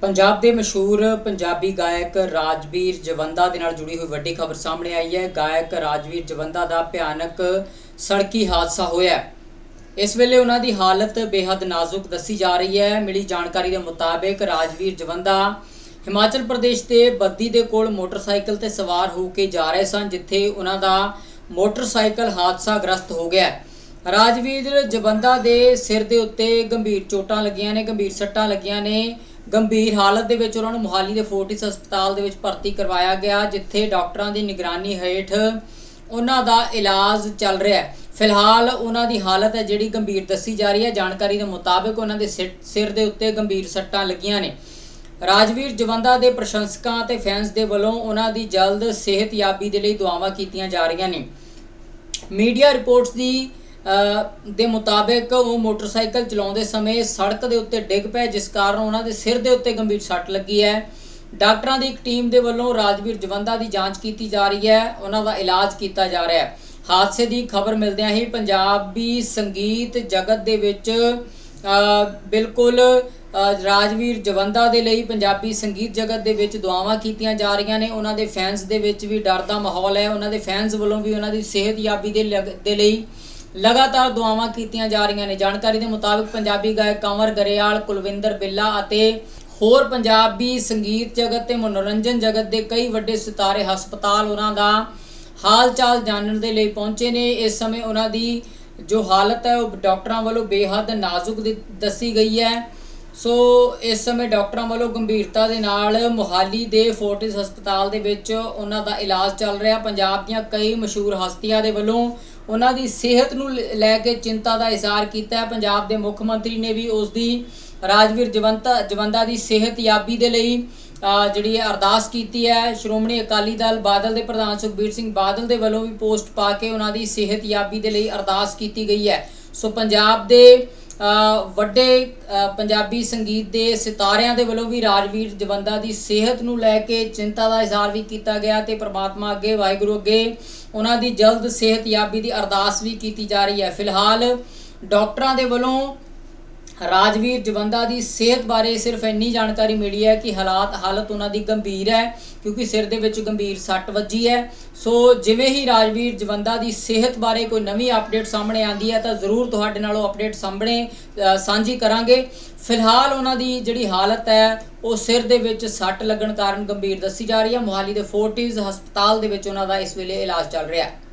ਪੰਜਾਬ ਦੇ ਮਸ਼ਹੂਰ ਪੰਜਾਬੀ ਗਾਇਕ ਰਾਜਵੀਰ ਜਵੰਦਾ ਦੇ ਨਾਲ ਜੁੜੀ ਹੋਈ ਵੱਡੀ ਖਬਰ ਸਾਹਮਣੇ ਆਈ ਹੈ। ਗਾਇਕ ਰਾਜਵੀਰ ਜਵੰਦਾ ਦਾ ਭਿਆਨਕ ਸੜਕੀ ਹਾਦਸਾ ਹੋਇਆ ਇਸ ਵੇਲੇ ਉਹਨਾਂ ਦੀ ਹਾਲਤ ਬੇहद ਨਾਜ਼ੁਕ ਦੱਸੀ ਜਾ ਰਹੀ ਹੈ। ਮਿਲੀ ਜਾਣਕਾਰੀ ਦੇ ਮੁਤਾਬਕ ਰਾਜਵੀਰ ਜਵੰਦਾ ਹਿਮਾਚਲ ਪ੍ਰਦੇਸ਼ ਦੇ ਬੱਦੀ ਦੇ ਕੋਲ ਮੋਟਰਸਾਈਕਲ ਤੇ ਸਵਾਰ ਹੋ ਕੇ ਜਾ ਰਹੇ ਸਨ, ਜਿੱਥੇ ਉਹਨਾਂ ਦਾ ਮੋਟਰਸਾਈਕਲ ਹਾਦਸਾ ਗ੍ਰਸਤ ਹੋ ਗਿਆ ਰਾਜਵੀਰ ਜਵੰਦਾ ਦੇ ਸਿਰ ਦੇ ਉੱਤੇ ਗੰਭੀਰ ਚੋਟਾਂ ਲੱਗੀਆਂ ਨੇ, ਗੰਭੀਰ ਸੱਟਾਂ ਲੱਗੀਆਂ ਨੇ। ਗੰਭੀਰ ਹਾਲਤ ਦੇ ਵਿੱਚ ਉਹਨਾਂ ਨੂੰ ਮੁਹਾਲੀ ਦੇ ਫੋਰਟਿਸ ਹਸਪਤਾਲ ਦੇ ਵਿੱਚ ਭਰਤੀ ਕਰਵਾਇਆ ਗਿਆ, ਜਿੱਥੇ ਡਾਕਟਰਾਂ ਦੀ ਨਿਗਰਾਨੀ ਹੇਠ ਉਹਨਾਂ ਦਾ ਇਲਾਜ ਚੱਲ ਰਿਹਾ ਹੈ। ਫਿਲਹਾਲ ਉਹਨਾਂ ਦੀ ਹਾਲਤ ਹੈ ਜਿਹੜੀ ਗੰਭੀਰ ਦੱਸੀ ਜਾ ਰਹੀ ਹੈ। ਜਾਣਕਾਰੀ ਦੇ ਮੁਤਾਬਕ ਉਹਨਾਂ ਦੇ ਸਿਰ- ਸਿਰ ਦੇ ਉੱਤੇ ਗੰਭੀਰ ਸੱਟਾਂ ਲੱਗੀਆਂ ਨੇ। ਰਾਜਵੀਰ ਜਵੰਦਾ ਦੇ ਪ੍ਰਸ਼ੰਸਕਾਂ ਅਤੇ ਫੈਨਸ ਦੇ ਵੱਲੋਂ ਉਹਨਾਂ ਦੀ ਜਲਦ ਸਿਹਤਯਾਬੀ ਦੇ ਲਈ ਦੁਆਵਾਂ ਕੀਤੀਆਂ ਜਾ ਰਹੀਆਂ ਨੇ। ਮੀਡੀਆ ਰਿਪੋਰਟਸ ਦੀ ਦੇ ਮੁਤਾਬਕ ਉਹ ਮੋਟਰਸਾਈਕਲ ਚਲਾਉਂਦੇ ਸਮੇਂ ਸੜਕ ਦੇ ਉੱਤੇ ਡਿੱਗ ਪਏ, ਜਿਸ ਕਾਰਨ ਉਹਨਾਂ ਦੇ ਸਿਰ ਦੇ ਉੱਤੇ ਗੰਭੀਰ ਸੱਟ ਲੱਗੀ ਹੈ। ਡਾਕਟਰਾਂ ਦੀ ਇੱਕ ਟੀਮ ਦੇ ਵੱਲੋਂ ਰਾਜਵੀਰ ਜਵੰਦਾ ਦੀ ਜਾਂਚ ਕੀਤੀ ਜਾ ਰਹੀ ਹੈ। ਉਹਨਾਂ ਦਾ ਇਲਾਜ ਕੀਤਾ ਜਾ ਰਿਹਾ ਹੈ। ਹਾਦਸੇ ਦੀ ਖਬਰ ਮਿਲਦਿਆਂ ਹੀ ਪੰਜਾਬੀ ਸੰਗੀਤ ਜਗਤ ਦੇ ਵਿੱਚ ਬਿਲਕੁਲ ਰਾਜਵੀਰ ਜਵੰਦਾ ਦੇ ਲਈ ਪੰਜਾਬੀ ਸੰਗੀਤ ਜਗਤ ਦੇ ਵਿੱਚ ਦੁਆਵਾਂ ਕੀਤੀਆਂ ਜਾ ਰਹੀਆਂ ਨੇ। ਉਹਨਾਂ ਦੇ ਫੈਨਸ ਦੇ ਵਿੱਚ ਵੀ ਡਰ ਦਾ ਮਾਹੌਲ ਹੈ। ਉਹਨਾਂ ਦੇ ਫੈਨਸ ਵੱਲੋਂ ਵੀ ਉਹਨਾਂ ਦੀ ਸਿਹਤਯਾਬੀ ਦੇ ਲਗ- ਦੇ ਲਈ ਲਗਾਤਾਰ ਦੁਆਵਾਂ ਕੀਤੀਆਂ ਜਾ ਰਹੀਆਂ ਨੇ। ਜਾਣਕਾਰੀ ਦੇ ਮੁਤਾਬਕ ਪੰਜਾਬੀ ਗਾਇਕ ਕੰਵਰ ਗਰੇਵਾਲ, ਕੁਲਵਿੰਦਰ ਬਿੱਲਾ ਅਤੇ ਹੋਰ ਪੰਜਾਬੀ ਸੰਗੀਤ ਜਗਤ ਤੇ ਮਨੋਰੰਜਨ ਜਗਤ ਦੇ ਕਈ ਵੱਡੇ ਸਿਤਾਰੇ ਹਸਪਤਾਲ ਉਹਨਾਂ ਦਾ ਹਾਲ ਚਾਲ ਜਾਣਨ ਦੇ ਲਈ ਪਹੁੰਚੇ ਨੇ। ਇਸ ਸਮੇਂ ਉਹਨਾਂ ਦੀ ਜੋ ਹਾਲਤ ਹੈ, ਉਹ ਡਾਕਟਰਾਂ ਵੱਲੋਂ ਬੇਹੱਦ ਨਾਜ਼ੁਕ ਦੀ- ਦੱਸੀ ਗਈ ਹੈ। ਸੋ ਇਸ ਸਮੇਂ ਡਾਕਟਰਾਂ ਵੱਲੋਂ ਗੰਭੀਰਤਾ ਦੇ ਨਾਲ ਮੁਹਾਲੀ ਦੇ ਫੋਰਟਿਸ ਹਸਪਤਾਲ ਦੇ ਵਿੱਚ ਉਹਨਾਂ ਦਾ ਇਲਾਜ ਚੱਲ ਰਿਹਾ। ਪੰਜਾਬ ਦੀਆਂ ਕਈ ਮਸ਼ਹੂਰ ਹਸਤੀਆਂ ਦੇ ਵੱਲੋਂ ਉਹਨਾਂ ਦੀ ਸਿਹਤ ਨੂੰ ਲ- ਲੈ ਕੇ ਚਿੰਤਾ ਦਾ ਇਜ਼ਹਾਰ ਕੀਤਾ। ਹੈ ਪੰਜਾਬ ਦੇ ਮੁੱਖ ਮੰਤਰੀ ਨੇ ਵੀ ਉਸ ਦੀ ਰਾਜਵੀਰ ਜਵੰਤਾ, ਜਵੰਦਾ ਦੀ ਸਿਹਤਯਾਬੀ ਦੇ ਲਈ ਜਿਹੜੀ ਹੈ ਅਰਦਾਸ ਕੀਤੀ ਹੈ। ਸ਼੍ਰੋਮਣੀ ਅਕਾਲੀ ਦਲ ਬਾਦਲ ਦੇ ਪ੍ਰਧਾਨ ਸੁਖਬੀਰ ਸਿੰਘ ਬਾਦਲ ਦੇ ਵੱਲੋਂ ਵੀ ਪੋਸਟ ਪਾ ਕੇ ਉਹਨਾਂ ਦੀ ਸਿਹਤਯਾਬੀ ਦੇ ਲਈ ਅਰਦਾਸ ਕੀਤੀ ਗਈ ਹੈ। ਸੋ ਪੰਜਾਬ ਦੇ ਵੱਡੇ ਪੰਜਾਬੀ ਸੰਗੀਤ ਦੇ ਸਿਤਾਰਿਆਂ ਦੇ ਵੱਲੋਂ ਵੀ ਰਾਜਵੀਰ ਜਵੰਦਾ ਦੀ ਸਿਹਤ ਨੂੰ ਲੈ ਕੇ ਚਿੰਤਾ ਦਾ ਇਜ਼ਹਾਰ ਵੀ ਕੀਤਾ ਗਿਆ ਤੇ ਪ੍ਰਮਾਤਮਾ ਅੱਗੇ, ਵਾਹਿਗੁਰੂ ਅੱਗੇ ਉਹਨਾਂ ਦੀ ਜਲਦ ਸਿਹਤਯਾਬੀ ਦੀ ਅਰਦਾਸ ਵੀ ਕੀਤੀ ਜਾ ਰਹੀ ਹੈ। ਫਿਲਹਾਲ ਡਾਕਟਰਾਂ ਦੇ ਵੱਲੋਂ ਰਾਜਵੀਰ ਜਵੰਦਾ ਦੀ ਸਿਹਤ ਬਾਰੇ ਸਿਰਫ ਇੰਨੀ ਜਾਣਕਾਰੀ ਮਿਲੀ ਹੈ ਕਿ ਹਾਲਾਤ ਹਾਲਤ ਉਹਨਾਂ ਦੀ ਗੰਭੀਰ ਹੈ, ਕਿਉਂਕਿ ਸਿਰ ਦੇ ਵਿੱਚ ਗੰਭੀਰ ਸੱਟ ਵੱਜੀ ਹੈ। ਸੋ ਜਿਵੇਂ ਹੀ ਰਾਜਵੀਰ ਜਵੰਦਾ ਦੀ ਸਿਹਤ ਬਾਰੇ ਕੋਈ ਨਵੀਂ ਅਪਡੇਟ ਸਾਹਮਣੇ ਆਂਦੀ ਹੈ ਤਾਂ ਜ਼ਰੂਰ ਤੁਹਾਡੇ ਨਾਲ ਉਹ ਅਪਡੇਟ ਸਾਹਮਣੇ ਸਾਂਝੀ ਕਰਾਂਗੇ। ਫਿਲਹਾਲ ਉਹਨਾਂ ਦੀ ਜਿਹੜੀ ਹਾਲਤ ਹੈ, ਉਹ ਸਿਰ ਦੇ ਵਿੱਚ ਸੱਟ ਲੱਗਣ ਕਾਰਨ ਗੰਭੀਰ ਦੱਸੀ ਜਾ ਰਹੀ ਹੈ। ਮੋਹਾਲੀ ਦੇ ਫੋਰਟਿਸ ਹਸਪਤਾਲ ਦੇ ਵਿੱਚ ਉਹਨਾਂ ਦਾ ਇਸ ਵੇਲੇ ਇਲਾਜ ਚੱਲ ਰਿਹਾ ਹੈ।